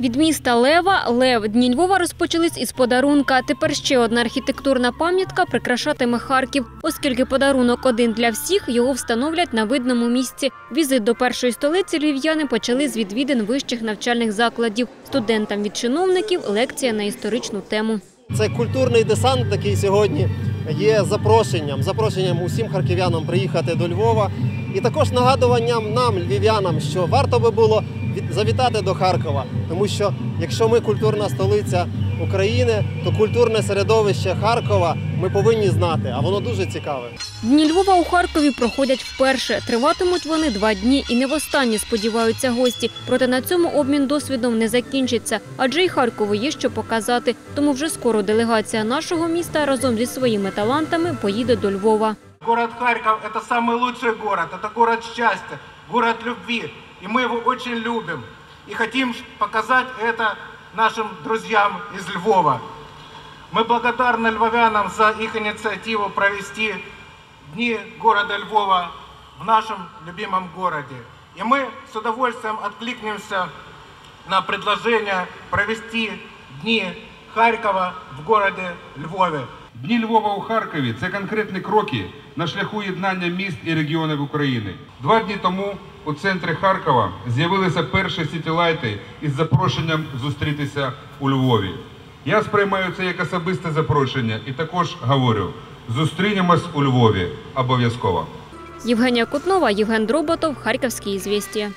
Від міста Лева Лев Дні Львова розпочались із подарунка. Тепер ще одна архітектурна пам'ятка прикрашатиме Харків, оскільки подарунок один для всіх його встановлять на видному місці. Візит до першої столиці львів'яни почали з відвідин вищих навчальних закладів. Студентам від чиновників лекція на історичну тему. Це культурний десант, який сьогодні є запрошенням, запрошенням усім харків'янам приїхати до Львова. І також нагадуванням нам, львів'янам, що варто би було завітати до Харкова, тому що якщо ми культурна столиця України, то культурне середовище Харкова ми повинні знати, а воно дуже цікаве. Дні Львова у Харкові проходять вперше. Триватимуть вони два дні і не востаннє сподіваються гості. Проте на цьому обмін досвідом не закінчиться, адже і Харкову є що показати. Тому вже скоро делегація нашого міста разом зі своїми талантами поїде до Львова. Город Харьков – это самый лучший город, это город счастья, город любви. И мы его очень любим. И хотим показать это нашим друзьям из Львова. Мы благодарны львовянам за их инициативу провести Дни города Львова в нашем любимом городе. И мы с удовольствием откликнемся на предложение провести Дни Харькова в городе Львове. Дні Львова у Харкові це конкретні кроки на шляху єднання міст і регіонів України. Два дні тому у центрі Харкова з'явилися перші сітілайти із запрошенням зустрітися у Львові. Я сприймаю це як особисте запрошення і також говорю: зустрінемось у Львові обов'язково. Євгенія Кутнова, Євген Дроботов, Харківські ізвістія.